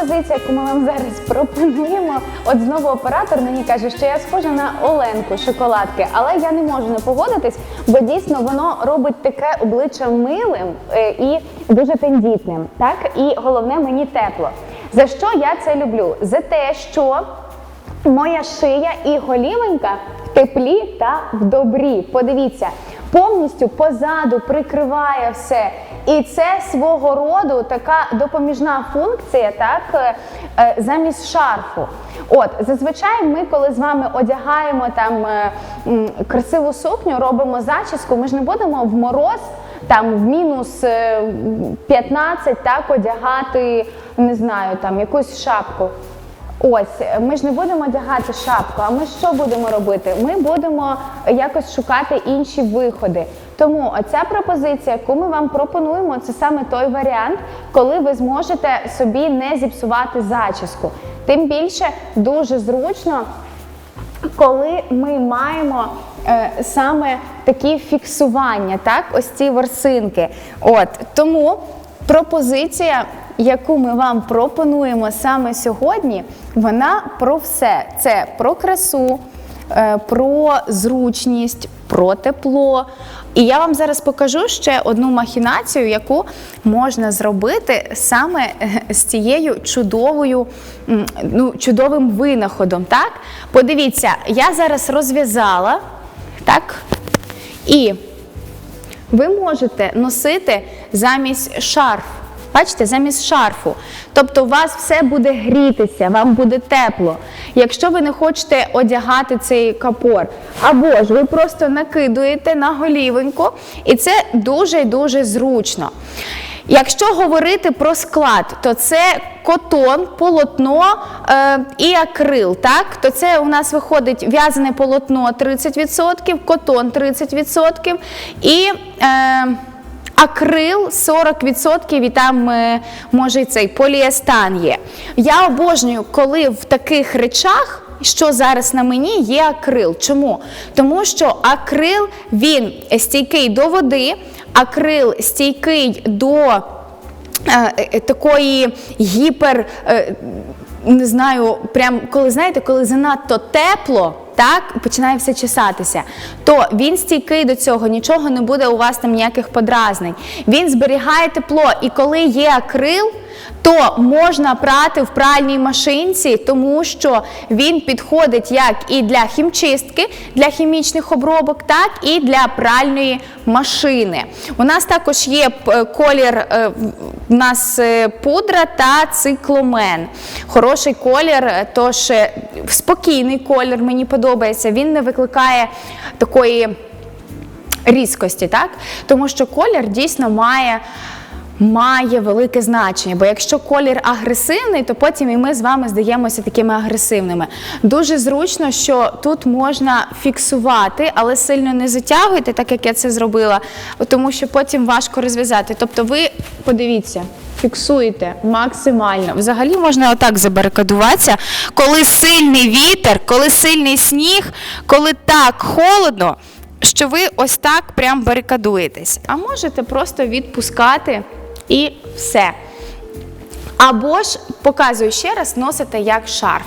пропозиція, яку ми вам зараз пропонуємо. От знову оператор мені каже, що я схожа на Оленку шоколадки, але я не можу не погодитись, бо дійсно воно робить таке обличчя милим е, і дуже тендітним. Так і головне мені тепло. За що я це люблю? За те, що моя шия і голівенька в теплі та в добрі. Подивіться, повністю позаду прикриває все. І це свого роду така допоміжна функція, так, е, е, замість шарфу. От, зазвичай ми, коли з вами одягаємо там е, красиву сукню, робимо зачіску, ми ж не будемо в мороз там в мінус е, 15 так одягати, не знаю, там якусь шапку. Ось, ми ж не будемо одягати шапку, а ми що будемо робити? Ми будемо якось шукати інші виходи. Тому оця пропозиція, яку ми вам пропонуємо, це саме той варіант, коли ви зможете собі не зіпсувати зачіску. Тим більше дуже зручно, коли ми маємо е, саме такі фіксування, так, ось ці ворсинки. От тому пропозиція, яку ми вам пропонуємо саме сьогодні, вона про все. Це про красу, про зручність, про тепло. І я вам зараз покажу ще одну махінацію, яку можна зробити саме е, з цією чудовою, ну, чудовим винаходом. Так? Подивіться, я зараз розв'язала, так? І ви можете носити замість шарф. Бачите, замість шарфу. Тобто у вас все буде грітися, вам буде тепло. Якщо ви не хочете одягати цей капор, або ж ви просто накидуєте на голівоньку, і це дуже дуже зручно. Якщо говорити про склад, то це котон, полотно е, і акрил. Так? То це у нас виходить в'язане полотно 30%, котон 30% і. Е, Акрил 40% і там е, може і цей поліестан є. Я обожнюю, коли в таких речах, що зараз на мені, є акрил. Чому? Тому що акрил він стійкий до води, акрил стійкий до е, е, такої гіпер. е, не знаю, прям коли знаєте, коли занадто тепло, так починає все чесатися, то він стійкий до цього, нічого не буде у вас там ніяких подразнень. Він зберігає тепло, і коли є акрил, то можна прати в пральній машинці, тому що він підходить як і для хімчистки, для хімічних обробок, так і для пральної машини. У нас також є колір, е, у нас е, пудра та цикломен. Хороший колір, е, тож е, спокійний колір мені подобається. Він не викликає такої різкості, так? Тому що колір дійсно має. Має велике значення, бо якщо колір агресивний, то потім і ми з вами здаємося такими агресивними. Дуже зручно, що тут можна фіксувати, але сильно не затягуйте, так як я це зробила, тому що потім важко розв'язати. Тобто, ви подивіться. Фіксуєте максимально. Взагалі можна отак забарикадуватися, коли сильний вітер, коли сильний сніг, коли так холодно, що ви ось так прям барикадуєтесь. А можете просто відпускати і все. Або ж показую ще раз, носите як шарф.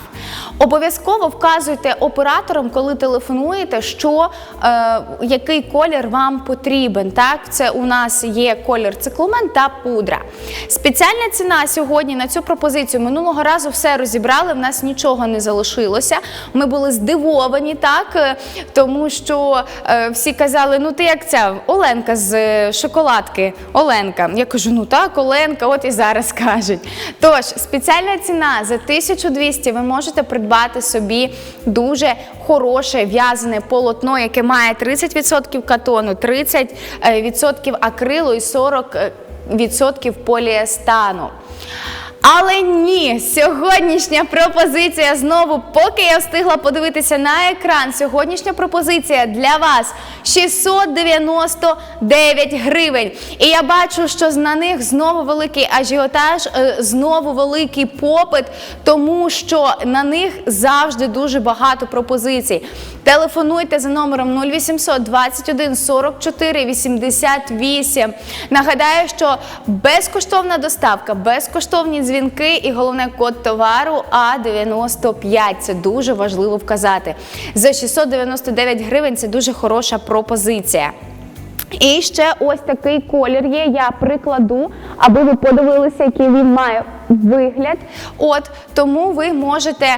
Обов'язково вказуйте операторам, коли телефонуєте, що е, який колір вам потрібен. Так, це у нас є колір цикломен та пудра. Спеціальна ціна сьогодні на цю пропозицію минулого разу все розібрали. В нас нічого не залишилося. Ми були здивовані, так е, тому що е, всі казали: ну ти як ця Оленка з е, шоколадки. Оленка. Я кажу, ну так, Оленка, от і зараз кажуть. Тож, спеціальна ціна за 1200 ви можете придбати собі дуже хороше в'язане полотно, яке має 30% катону, 30% акрилу і 40% поліестану. Але ні, сьогоднішня пропозиція знову, поки я встигла подивитися на екран, сьогоднішня пропозиція для вас 699 гривень. І я бачу, що на них знову великий ажіотаж, е, знову великий попит, тому що на них завжди дуже багато пропозицій. Телефонуйте за номером 0800 21 44 88. Нагадаю, що безкоштовна доставка, безкоштовні дзвінки і головне код товару А95. Це дуже важливо вказати. За 699 гривень це дуже хороша пропозиція. І ще ось такий колір є. Я прикладу, аби ви подивилися, який він має вигляд. От тому ви можете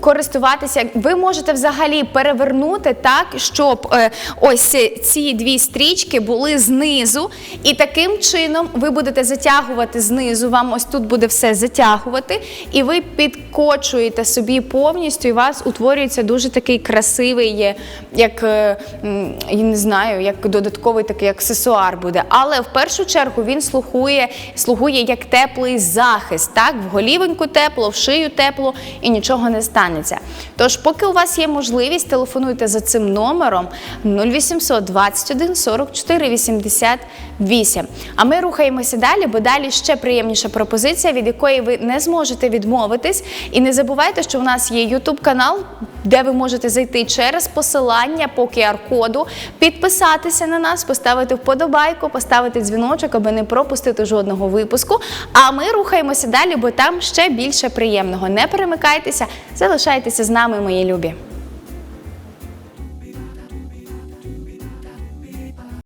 користуватися. Ви можете взагалі перевернути так, щоб е, ось ці дві стрічки були знизу, і таким чином ви будете затягувати знизу. Вам ось тут буде все затягувати, і ви підкочуєте собі повністю, і у вас утворюється дуже такий красивий, як е, я не знаю, як додатковий такий аксесуар буде. Але в першу чергу він слугує, слугує як теплий захист. Так, в голівеньку тепло, в шию тепло і нічого не станеться. Тож, поки у вас є можливість, телефонуйте за цим номером 0800 21 44 88. А ми рухаємося далі, бо далі ще приємніша пропозиція, від якої ви не зможете відмовитись. І не забувайте, що у нас є YouTube канал, де ви можете зайти через посилання по QR-коду, підписатися на нас, поставити вподобайку, поставити дзвіночок, аби не пропустити жодного випуску. А ми рухаємося далі, бо там ще більше приємного. Не перемикайтеся, залишайтеся з нами, мої любі.